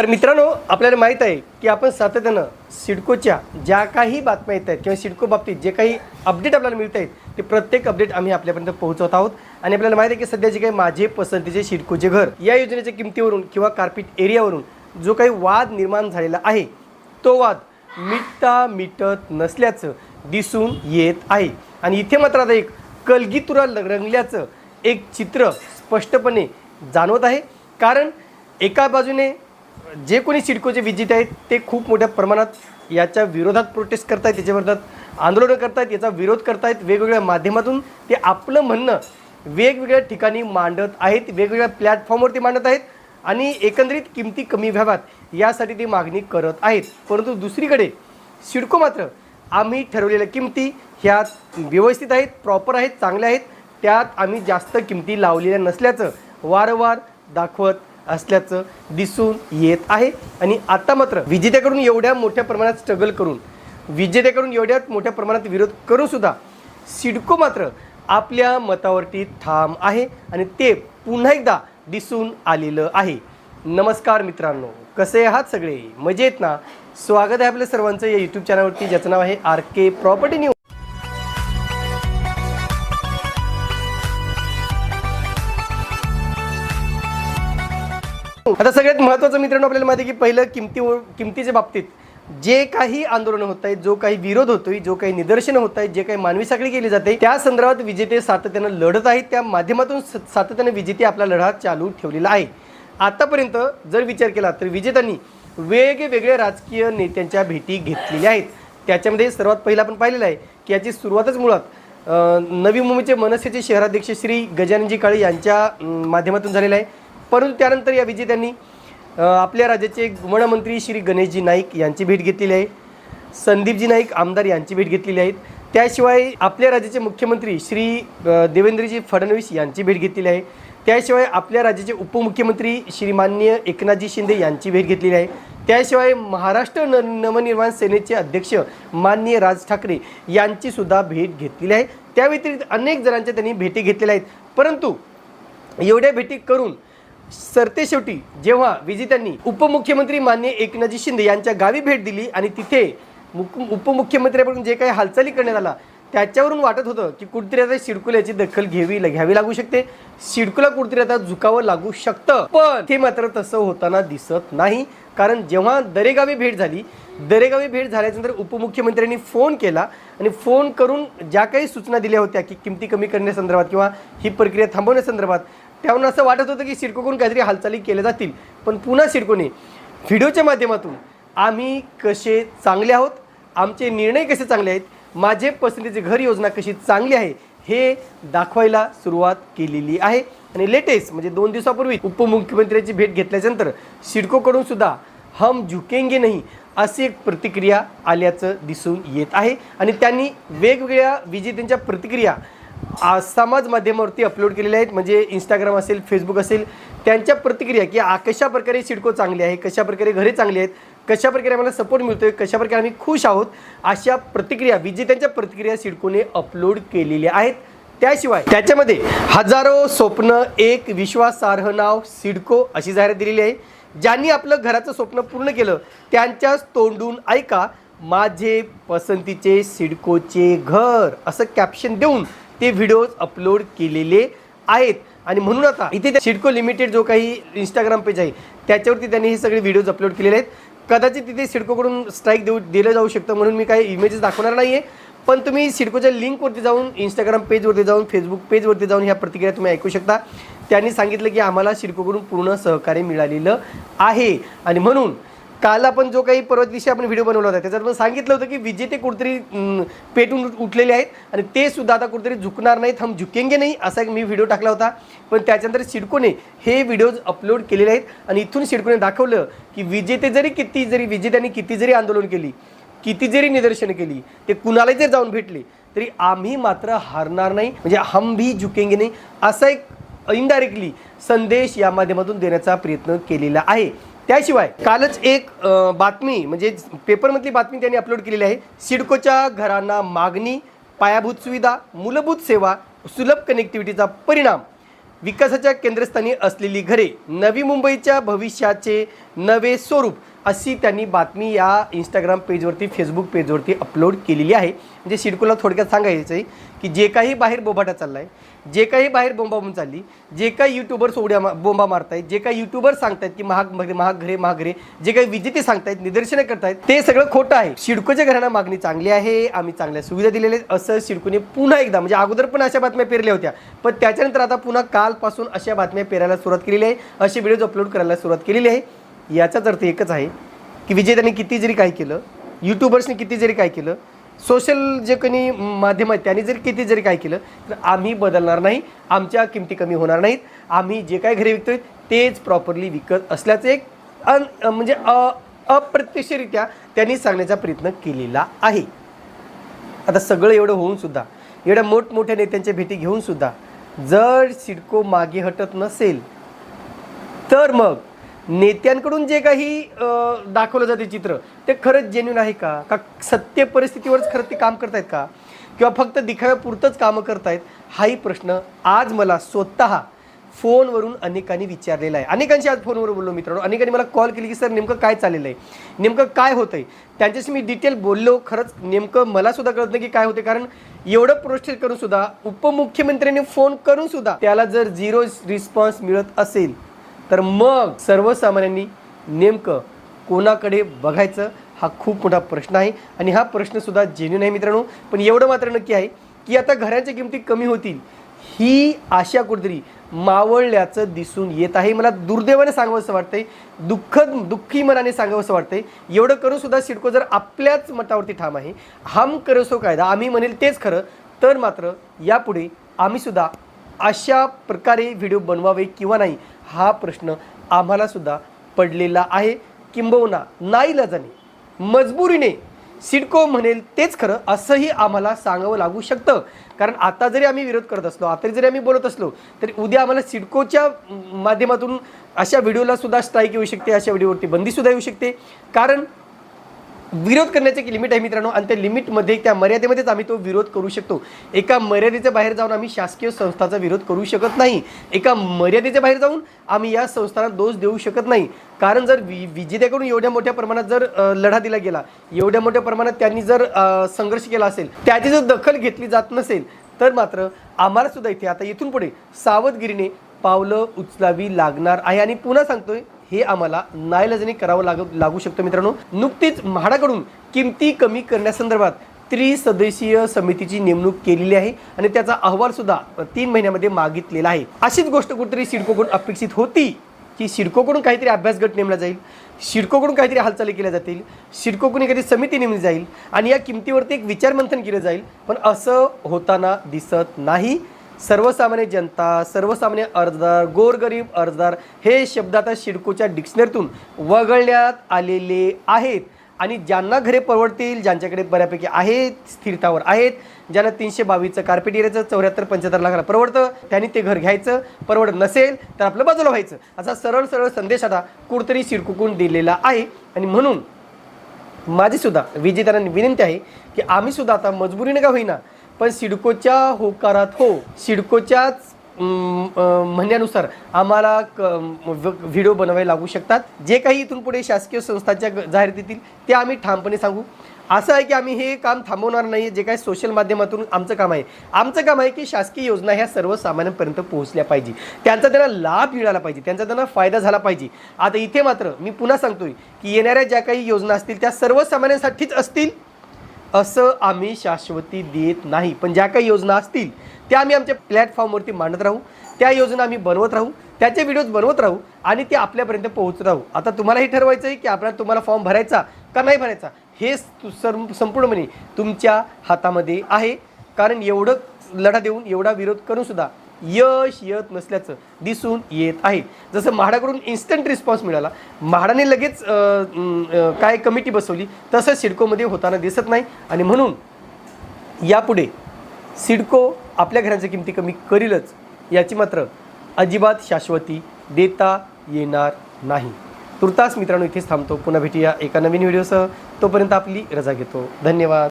तर मित्रांनो आपल्याला माहीत आहे की आपण सातत्यानं सिडकोच्या ज्या काही बातम्या येत आहेत किंवा सिडको बाबतीत जे काही अपडेट आपल्याला मिळत आहेत ते प्रत्येक अपडेट आम्ही आपल्यापर्यंत पोहोचवत आहोत. आणि आपल्याला माहीत आहे की सध्या जे काही माझे पसंतीचे सिडकोचे घर या योजनेच्या किमतीवरून किंवा कार्पेट एरियावरून जो काही वाद निर्माण झालेला आहे तो वाद मिटता मिटत नसल्याचं दिसून येत आहे. आणि इथे मात्र आता एक कलगीतुरा रंगल्याचं एक चित्र स्पष्टपणे जाणवत आहे. कारण एका बाजूने जे कोणी सिडकोचे विजेते आहेत ते खूप मोठ्या प्रमाणात याच्या विरोधात प्रोटेस्ट करतायत त्याच्या विरोधात आंदोलनं करतायत याचा विरोध करतायत. वेगवेगळ्या माध्यमातून ते आपलं म्हणणं वेगवेगळ्या ठिकाणी मांडत आहेत वेगवेगळ्या प्लॅटफॉर्मवरती मांडत आहेत आणि एकंदरीत किमती कमी व्हाव्यात यासाठी ते मागणी करत आहेत. परंतु दुसरीकडे सिडको मात्र आम्ही ठरवलेल्या किमती ह्या व्यवस्थित आहेत प्रॉपर आहेत चांगल्या आहेत. त्यात आम्ही जास्त किमती लावलेल्या नसल्याचं वारंवार दाखवत असल्याचं दिसून येत आहे. आणि आता मात्र विजेत्याकडून एवढ्या मोठ्या प्रमाणात स्ट्रगल करून विजेत्याकडून एवढ्या मोठ्या प्रमाणात विरोध करून सुद्धा सिडको मात्र आपल्या मतावरती ठाम आहे. आणि ते पुन्हा एकदा दिसून आलेलं आहे. नमस्कार मित्रांनो कसे आहात सगळे? मजेत ना? स्वागत आहे आपल्या सर्वांचं या यूट्यूब चॅनलवरती ज्याचं नाव आहे आर के प्रॉपर्टी न्यूज आता सगळ्यात महत्त्वाचं मित्रांनो आपल्याला माहिती आहे की पहिलं किमती किमतीच्या बाबतीत जे काही आंदोलनं होत आहेत जो काही विरोध होतोय जो काही निदर्शनं होत आहेत जे काही मानवी साखळी केली जाते त्या संदर्भात विजेते सातत्यानं लढत आहेत. त्या माध्यमातून स- सातत्यानं विजेते आपला लढा चालू ठेवलेला आहे. आतापर्यंत जर विचार केला तर विजेत्यांनी वेगवेगळ्या राजकीय नेत्यांच्या भेटी घेतलेल्या आहेत. त्याच्यामध्ये सर्वात पहिला आपण पाहिलेलं आहे की याची सुरुवातच मुळात नवी मुंबईचे मनसेचे शहराध्यक्ष श्री गजाननजी काळे यांच्या माध्यमातून झालेलं आहे. परंतु त्यानंतर या विजेत्यांनी आपल्या राज्याचे वनमंत्री श्री गणेशजी नाईक यांची भेट घेतलेली आहे. संदीपजी नाईक आमदार यांची भेट घेतलेली आहेत. त्याशिवाय आपल्या राज्याचे मुख्यमंत्री श्री देवेंद्रजी फडणवीस यांची भेट घेतलेली आहे. त्याशिवाय आपल्या राज्याचे उपमुख्यमंत्री श्रीमान्य एकनाथजी शिंदे यांची भेट घेतलेली आहे. त्याशिवाय महाराष्ट्र न नवनिर्माण सेनेचे अध्यक्ष माननीय राज ठाकरे यांची सुद्धा भेट घेतलेली आहे. त्या व्यतिरिक्त अनेक जणांच्या त्यांनी भेटी घेतलेल्या आहेत. परंतु एवढ्या भेटी करून सरतेशेवटी जेव्हा विजेत्यांनी उपमुख्यमंत्री मान्य एकनाथजी शिंदे यांच्या गावी भेट दिली आणि तिथे मुख उपमुख्यमंत्र्याकडून जे काही हालचाली करण्यात आला त्याच्यावरून वाटत होतं की कुठेतरी आता शिडकुल्याची याची दखल घ्यावी घ्यावी लागू शकते. शिडकुला कुठेतरी आता झुकावं लागू शकतं. पण ते मात्र तसं होताना दिसत नाही. कारण जेव्हा दरेगावी भेट झाली दरेगावी भेट झाल्याच्यानंतर उपमुख्यमंत्र्यांनी फोन केला आणि फोन करून ज्या काही सूचना दिल्या होत्या की किमती कमी करण्यासंदर्भात किंवा ही प्रक्रिया थांबवण्यासंदर्भात त्यावरून असं वाटत होतं की सिडकोकडून काहीतरी हालचाली केल्या जातील. पण पुन्हा सिडकोने व्हिडिओच्या माध्यमातून आम्ही कसे चांगले आहोत आमचे निर्णय कसे चांगले आहेत माझे पसंतीचे घर योजना कशी चांगली आहे हे दाखवायला सुरुवात केलेली आहे. आणि लेटेस्ट म्हणजे दोन दिवसापूर्वी उपमुख्यमंत्र्यांची भेट घेतल्याच्यानंतर सिडकोकडून सुद्धा हम झुकेंगे नाही अशी एक प्रतिक्रिया आल्याचं दिसून येत आहे. आणि त्यांनी वेगवेगळ्या विजेत्यांच्या प्रतिक्रिया समाज माध्यमावरती अपलोड केलेले आहेत. म्हणजे इंस्टाग्राम असेल फेसबुक असेल त्यांच्या प्रतिक्रिया की कशा प्रकारे सिडको चांगली आहे कशा प्रकारे घरे चांगली आहेत कशा प्रकारे आम्हाला सपोर्ट मिळतो कशा प्रकारे आम्ही खुश आहोत अशा प्रतिक्रिया विजेत्यांच्या प्रतिक्रिया सिडकोने अपलोड केलेल्या आहेत. त्याशिवाय त्याच्यामध्ये हजारो स्वप्न एक विश्वासार्ह नाव सिडको अशी जाहिरात दिलेली आहे. ज्यांनी आपलं घराचं स्वप्न पूर्ण केलं त्यांच्याच तोंडून ऐका माझे पसंतीचे सिडकोचे घर असं कॅप्शन देऊन ते व्हिडिओज अपलोड केलेले आहेत. आणि म्हणून आता इथे त्या सिडको लिमिटेड जो काही इंस्टाग्राम पेज आहे त्याच्यावरती त्यांनी हे सगळे व्हिडिओज अपलोड केलेले आहेत. कदाचित तिथे सिडकोकडून स्ट्राईक देऊ दिलं जाऊ शकतं म्हणून मी काही इमेजेस दाखवणार नाही आहे पण तुम्ही सिडकोच्या लिंकवरती जाऊन इंस्टाग्राम पेजवरती जाऊन फेसबुक पेजवरती जाऊन ह्या प्रतिक्रिया तुम्ही ऐकू शकता. त्यांनी सांगितलं की आम्हाला सिडकोकडून पूर्ण सहकार्य मिळालेलं आहे. आणि म्हणून काल आपण जो काही परवा दिवशी आपण व्हिडिओ बनवला होता त्याच्यात आपण सांगितलं होतं की विजेते कुठेतरी पेटून उठलेले आहेत आणि ते सुद्धा आता कुठेतरी झुकणार नाहीत हम झुकेंगे नाही असा एक मी व्हिडिओ टाकला होता. पण त्याच्यानंतर सिडकोने हे व्हिडिओज अपलोड केलेले आहेत आणि इथून सिडकोने दाखवलं की विजेते जरी किती जरी विजेत्यांनी किती जरी आंदोलन केली किती जरी निदर्शनं केली ते कुणालाही जर जाऊन भेटले तरी आम्ही मात्र हारणार नाही म्हणजे हम भी झुकेंगे नाही असा एक इनडायरेक्टली संदेश या माध्यमातून देण्याचा प्रयत्न केलेला आहे. त्याशिवाय कालच एक बातमी म्हणजे पेपरमधली बातमी त्यांनी अपलोड केलेली आहे. सिडकोच्या घरांना मागणी पायाभूत सुविधा मूलभूत सेवा सुलभ कनेक्टिव्हिटीचा परिणाम. विकासाच्या केंद्रस्थानी असलेली घरे नवी मुंबईच्या भविष्याचे नवे स्वरूप. अशी त्यांनी बातमी या इंस्टाग्राम पेजवरती फेसबुक पेजवरती अपलोड केलेली आहे. म्हणजे सिडकोला थोडक्यात सांगायचं आहे की जे काही बाहेर बोबाटा चालला आहे जे काही बाहेर बोंबाबून चालली जे काही युट्यूबर्स उड्या मा- बोंबा मारतायत जे काही युट्यूबर सांगतायत की महाग महाग महाग घरे जे काही विजेते सांगतायत निदर्शनं करतायत ते सगळं खोटं आहे. सिडकोच्या घरांना मागणी चांगली आहे आम्ही चांगल्या सुविधा दिलेल्या आहेत. असं सिडकोने पुन्हा एकदा म्हणजे अगोदर पण अशा बातम्या पेरल्या होत्या पण त्याच्यानंतर आता पुन्हा कालपासून अशा बातम्या पेरायला सुरुवात केलेली आहे. असे व्हिडिओज अपलोड करायला सुरुवात केलेली आहे. याचाच अर्थ एकच आहे की विजेत्यांनी किती जरी काय केलं युट्यूबर्सनी किती जरी काय केलं सोशल जे कोणी माध्यम आहेत त्यांनी जरी किती जरी काय केलं तर आम्ही बदलणार नाही आमच्या किमती कमी होणार नाहीत आम्ही जे काय घरी विकतोय तेच प्रॉपरली विकत असल्याचं एक अन म्हणजे अ- अप्रत्यक्षरित्या त्यांनी सांगण्याचा प्रयत्न केलेला आहे. आता सगळं एवढं होऊनसुद्धा एवढ्या मोठमोठ्या नेत्यांच्या भेटी घेऊन सुद्धा जर सिडको मागे हटत नसेल तर मग नेत्यांकडून जे काही दाखवलं जाते चित्र ते खरंच जेन्युन आहे का? का सत्य परिस्थितीवरच खरं ते काम करतायत का? किंवा फक्त दिखाव्यापुरतंच कामं करतायत? हाही प्रश्न आज मला स्वतः फोनवरून अनेकांनी विचारलेला आहे. अनेकांशी आज फोनवर बोललो मित्रांनो. अनेकांनी मला कॉल केली की सर नेमकं काय चाललेलं आहे? नेमकं काय होतं आहे त्यांच्याशी मी डिटेल बोललो. खरंच नेमकं मला सुद्धा कळत नाही की काय होते कारण एवढं प्रोस्टेट करून सुद्धा उपमुख्यमंत्र्यांनी फोन करून सुद्धा त्याला जर झिरो रिस्पॉन्स मिळत असेल तर मग सर्वसामान्यांनी नेमकं कोणाकडे बघायचं हा खूप मोठा प्रश्न आहे. आणि हा प्रश्नसुद्धा जेन्यून आहे मित्रांनो. पण एवढं मात्र नक्की आहे की आता घरांच्या किमती कमी होतील ही आशा कुठेतरी मावळल्याचं दिसून येत आहे. मला दुर्दैवाने सांगावंसं वाटतंय दुःखद दुःखी मनाने सांगावंसं वाटतंय. एवढं करून सुद्धा सिडको जर आपल्याच मतावरती ठाम आहे हम करसो कायदा आम्ही म्हणेल तेच खरं. तर मात्र यापुढे आम्हीसुद्धा अशा प्रकारे व्हिडिओ बनवावे किंवा नाही हा प्रश्न आम्हाला सुद्धा पडलेला आहे. किंबहुना नाईलाजाने मजबुरीने सिडको म्हणेल तेच खरं असंही आम्हाला सांगावं लागू शकतं. कारण आता जरी आम्ही विरोध करत असलो आता जरी आम्ही बोलत असलो तरी उद्या आम्हाला सिडकोच्या माध्यमातून अशा व्हिडिओला सुद्धा स्ट्राईक येऊ शकते अशा व्हिडिओवरती बंदीसुद्धा येऊ शकते. कारण विरोध करण्याचे एक लिमिट आहे मित्रांनो. आणि त्या लिमिटमध्ये त्या मर्यादेमध्येच आम्ही तो विरोध करू शकतो. एका मर्यादेच्या बाहेर जाऊन आम्ही शासकीय संस्थाचा विरोध करू शकत नाही. एका मर्यादेच्या बाहेर जाऊन आम्ही या संस्थांना दोष देऊ शकत नाही. कारण जर वि विजेत्याकडून एवढ्या मोठ्या प्रमाणात जर लढा दिला गेला एवढ्या मोठ्या प्रमाणात त्यांनी जर संघर्ष केला असेल त्याची जर दखल घेतली जात नसेल तर मात्र आम्हाला सुद्धा इथे आता इथून पुढे सावधगिरीने पावलं उचलावी लागणार आहे. आणि पुन्हा सांगतोय हे आम्हाला नाईलाजाने करावं लाग लागू शकतं मित्रांनो. नुकतीच म्हाडाकडून किमती कमी करण्यासंदर्भात त्रिसदस्यीय समितीची नेमणूक केलेली आहे आणि त्याचा अहवाल सुद्धा तीन महिन्यामध्ये मागितलेला आहे. अशीच गोष्ट कुठेतरी सिडकोकडून अपेक्षित होती की सिडकोकडून काहीतरी अभ्यास गट नेमला जाईल सिडकोकडून काहीतरी हालचाली केल्या जातील सिडकोकडून एखादी समिती नेमली जाईल आणि या किमतीवरती एक विचारमंथन केलं जाईल पण असं होताना दिसत नाही. सर्वसामान्य जनता सर्वसामान्य अर्जदार गोरगरीब अर्जदार हे शब्द आता शिडकोच्या डिक्शनरीतून वगळण्यात आलेले आहेत. आणि ज्यांना घरे परवडतील ज्यांच्याकडे बऱ्यापैकी आहेत स्थिरतावर आहेत ज्यांना तीनशे बावीसचं कार्पेट एरियाचं चौऱ्याहत्तर पंच्याहत्तर लाखाला परवडतं त्यांनी ते घर घ्यायचं. परवडत नसेल तर आपलं बाजूला व्हायचं. असा सरळ सरळ संदेश आता कुठतरी शिरकुकून दिलेला आहे. आणि म्हणून माझीसुद्धा विजेत्यांना विनंती आहे की आम्हीसुद्धा आता मजबुरीने का होईना पण सिडकोच्या होकारात हो. सिडकोच्याच म्हणण्यानुसार आम्हाला क- व- व्हिडिओ बनवावे लागू शकतात. जे काही इथून पुढे शासकीय संस्थांच्या जाहिरातीतील ते आम्ही ठामपणे सांगू. असं आहे की आम्ही हे काम थांबवणार नाही जे काही सोशल माध्यमातून आमचं काम आहे. आमचं काम आहे की शासकीय योजना ह्या सर्वसामान्यांपर्यंत पोहोचल्या पाहिजे. त्यांचा त्यांना लाभ मिळाला पाहिजे. त्यांचा त्यांना फायदा झाला पाहिजे. आता इथे मात्र मी पुन्हा सांगतोय की येणाऱ्या ज्या काही योजना असतील त्या सर्वसामान्यांसाठीच असतील. असं आम्ही शाश्वती देत नाही. पण ज्या काही योजना असतील त्या आम्ही आमच्या प्लॅटफॉर्मवरती मांडत राहू. त्या योजना आम्ही बनवत राहू. त्याचे व्हिडिओज बनवत राहू आणि ते आपल्यापर्यंत पोहोचत राहू. आता तुम्हाला हे ठरवायचं आहे की आपल्याला तुम्हाला फॉर्म भरायचा का नाही भरायचा हे सु- सर्व संपूर्णपणे तुमच्या हातामध्ये आहे. कारण एवढं लढा देऊन एवढा विरोध करूनसुद्धा यश येत नसल्याचं दिसून येत आहे. जसं म्हाडाकडून इन्स्टंट रिस्पॉन्स मिळाला. म्हाडाने लगेच काय कमिटी बसवली तसं सिडकोमध्ये होताना दिसत नाही. आणि म्हणून यापुढे सिडको आपल्या घरांच्या किमती कमी करीलच याची मात्र अजिबात शाश्वती देता येणार नाही. तुर्तास मित्रांनो इथेच थांबतो. पुन्हा भेटूया एका नवीन व्हिडिओसह. तोपर्यंत आपली रजा घेतो. धन्यवाद.